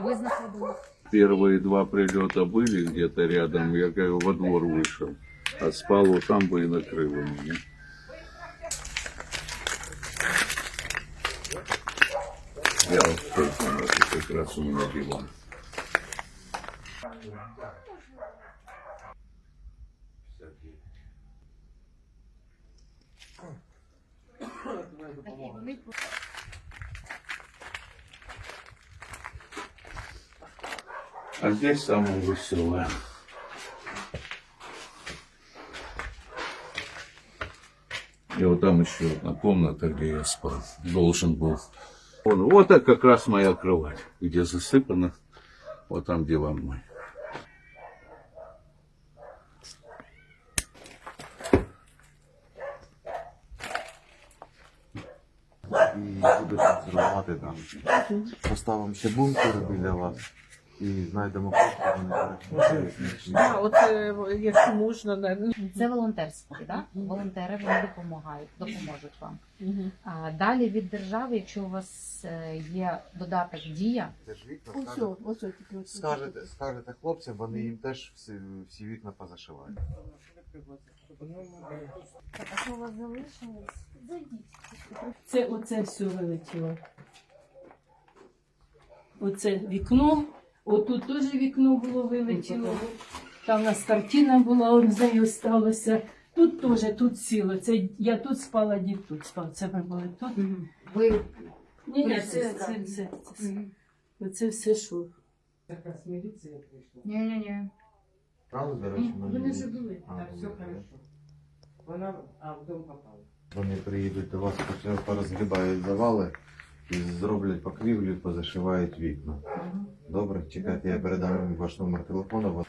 знаходились? Первые два прилета были где-то рядом, я как во двор вышел. А спал вот там бы и накрыло меня. Я вот только как раз у меня диван. Вони А здесь самое веселое. И вот там еще одна комната, где я спал. Должен был. Вон, вот это как раз моя кровать, где засыпано. Вот там диван мой. і буду консервувати там. Поставимо ще бункери біля вас і знайдемо кошти, вони. А, от е, якщо можна. Це волонтерські, да? волонтери вони допомагають, допоможуть вам. А далі від держави, якщо у вас е, є додаток дія, Це ж вікна, Ось, скажете, ось, тільки ось. скажете, скажете хлопцям, вони їм теж всі, всі вікна позашивають. так, а що у вас залишилось? Зайдіть. Це оце все вилетіло. Оце вікно. Отут теж вікно було вилетіло. Там у нас картина була, он з нею сталося. Тут теж, тут сіло. Це я тут спала, дід тут спав. Це ми були тут. Ви Ні, ні, це, це, це, це, Оце все що. ні, ні, ні. Правда, до речі, Вони вже були. Так, все хорошо. Вона а, в дом попала. Вони приїдуть до вас, потім порозгрібають завали зроблять покрівлю, позашивають вікна. Добре, чекайте, я передам їм ваш номер телефону. ви-